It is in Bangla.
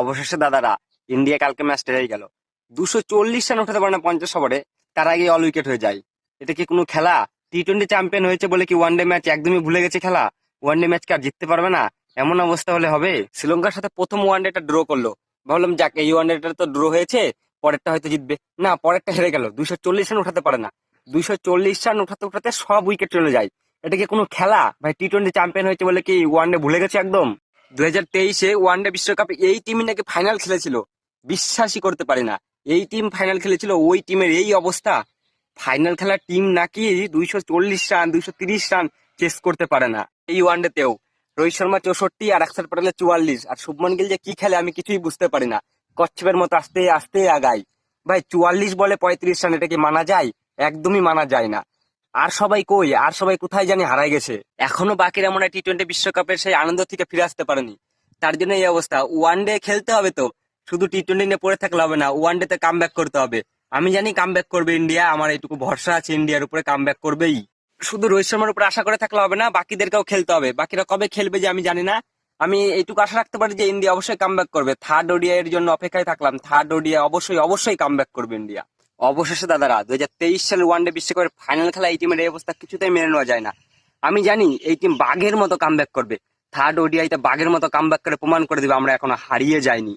অবশেষে দাদারা ইন্ডিয়া কালকে ম্যাচটা হয়ে গেল। দুশো চল্লিশ রান উঠাতে পারে না পঞ্চাশ ওভারে, তার আগে অল উইকেট হয়ে যায়। এটা কি কোনো খেলা? টি টোয়েন্টি চ্যাম্পিয়ন হয়েছে বলে কি ওয়ান ডে ম্যাচ একদমই ভুলে গেছে খেলা? ওয়ান ডে ম্যাচ কি আর জিততে পারবে না? এমন অবস্থা হলে হবে? শ্রীলঙ্কার সাথে প্রথম ওয়ান ডেটা ড্র করল। ভাবলাম, যাক, এই ওয়ান ডেটা তো ড্র হয়েছে, পরেরটা হয়তো জিতবে। না, পরেরটা হেরে গেল। দুইশো চল্লিশ রান উঠাতে পারে না। দুইশো চল্লিশ রান উঠাতে উঠাতে সব উইকেট চলে যায়। এটা কি কোনো খেলা? ভাই টি টোয়েন্টি চ্যাম্পিয়ন হয়েছে বলে কি ওয়ান ডে ভুলে গেছে একদম? দুই হাজার তেইশে ওয়ান ডে বিশ্বকাপে এই টিমই নাকি ফাইনাল খেলেছিল। বিশ্বাসই করতে পারি না। এই টিম ফাইনাল খেলেছিল, ওই টিমের এই অবস্থা। ফাইনাল খেলার টিম নাকি দুইশো চল্লিশ রান, দুইশো তিরিশ রান চেস করতে পারে না এই ওয়ানডেতেও। রোহিত শর্মা চৌষট্টি আর আকসার প্যাটেলের চুয়াল্লিশ। আর শুভমন গিল যে কি খেলে আমি কিছুই বুঝতে পারি না। কচ্ছপের মতো আস্তে আস্তে আগাই। ভাই, চুয়াল্লিশ বলে পঁয়ত্রিশ রান, এটা কি মানা যায়? একদমই মানা যায় না। আর সবাই কই? আর সবাই কোথায় জানি হারাই গেছে। এখনও বাকিরা মনে টি টোয়েন্টি বিশ্বকাপের সেই আনন্দ থেকে ফিরে আসতে পারেনি। তার জন্য এই অবস্থা। ওয়ান ডে খেলতে হবে তো। শুধু টি টোয়েন্টি নিয়ে পড়ে থাকলে হবে না ওয়ান ডে তে কাম করতে হবে। আমি জানি কাম করবে ইন্ডিয়া আমার এইটুকু ভরসা আছে ইন্ডিয়ার উপরে কাম করবেই। শুধু রোহিত শর্মার উপরে আশা করে থাকলে হবে না, বাকিদেরকেও খেলতে হবে। বাকিরা কবে খেলবে যে আমি জানি না। আমি এইটুকু আশা রাখতে পারি যে ইন্ডিয়া অবশ্যই কাম করবে। থার্ড ওডিয়া এর জন্য অপেক্ষায় থাকলাম। থার্ড ওডিয়া অবশ্যই অবশ্যই কাম করবে ইন্ডিয়া অবশেষে দাদারা দু হাজার তেইশ সালের ওয়ানডে বিশ্বকাপের ফাইনাল খেলা এই টিমের এই অবস্থা কিছুতেই মেনে নেওয়া যায় না। আমি জানি এই টিম বাঘের মতো কাম করবে। থার্ড ওডিআইতে বাঘের মতো কাম করে প্রমাণ করে দিবে, আমরা এখনও হারিয়ে যাইনি।